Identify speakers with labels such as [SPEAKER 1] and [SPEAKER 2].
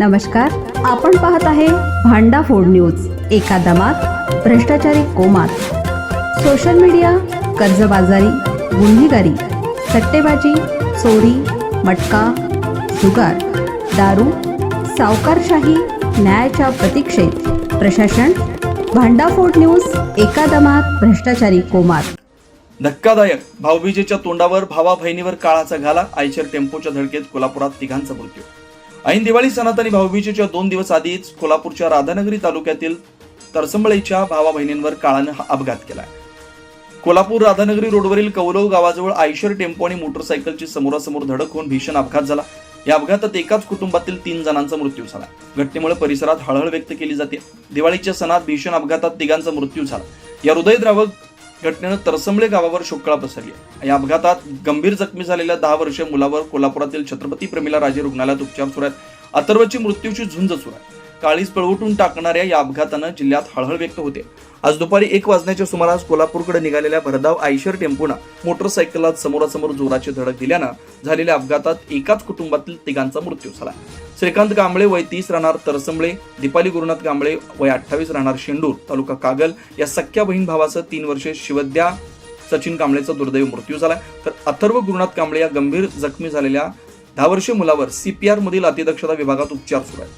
[SPEAKER 1] नमस्कार आपण पाहत आहे भांडा फोड न्यूज एका दमात भ्रष्टाचारी कोमात सोशल मीडिया कर्जबाजारी गुन्हेगारी सट्टेबाजी चोरी मटका सुगार दारू सावकारशाही न्यायाच्या प्रतीक्षेत प्रशासन भांडाफोड न्यूज एका दमात भ्रष्टाचारी कोमात
[SPEAKER 2] धक्कादायक भाऊबीजेच्या तोंडावर भावा बहिणीवर काळाचा घाला आयशर टेम्पोच्या धडकेत कोल्हापुरात तिघांचा मृत्यू ऐन दिवाळी सणात आणि भाऊबीजेच्या दोन दिवस आधीच कोल्हापूरच्या राधानगरी तालुक्यातील तरसंबळेच्या भावा बहिणींवर काळानं अपघात केला कोल्हापूर राधानगरी रोडवरील कौलव गावाजवळ आयशर टेम्पो आणि मोटरसायकलची समोरासमोर धडक होऊन भीषण अपघात झाला या अपघातात एकाच कुटुंबातील तीन जणांचा मृत्यू झाला घटनेमुळे परिसरात हळहळ व्यक्त केली जाते दिवाळीच्या सणात भीषण अपघातात तिघांचा मृत्यू झाला या हृदयद्रावक घटनेनं तरसंबळे गावावर शोककळा पसरली या अपघातात गंभीर जखमी झालेल्या दहा वर्षीय मुलावर कोल्हापुरातील छत्रपती प्रमिला राजे रुग्णालयात उपचार सुरू आहेत अथर्वची मृत्यूची झुंज सुरू आहे काळीज पळवटून टाकणाऱ्या या अपघातानं जिल्ह्यात हळहळ व्यक्त होते आज दुपारी एक वाजण्याच्या सुमारास कोल्हापूरकडे निघालेल्या भरधाव आयशर टेम्पोनं मोटरसायकलला समोरासमोर जोराची धडक दिल्यानं झालेल्या अपघातात एकाच कुटुंबातील तिघांचा मृत्यू झाला श्रीकांत कांबळे वय तीस राहणार तरसंबळे दीपाली गुरुनाथ कांबळे वय अठ्ठावीस राहणार शेंडूर तालुका कागल या सख्या बहीण भावाचं तीन वर्षे शिवद्या सचिन कांबळेचा दुर्दैवी मृत्यू झाला तर अथर्व गुरुनाथ कांबळे या गंभीर जखमी झालेल्या दहा वर्षीय मुलावर सीपीआर मधील अतिदक्षता विभागात उपचार सुरू आहेत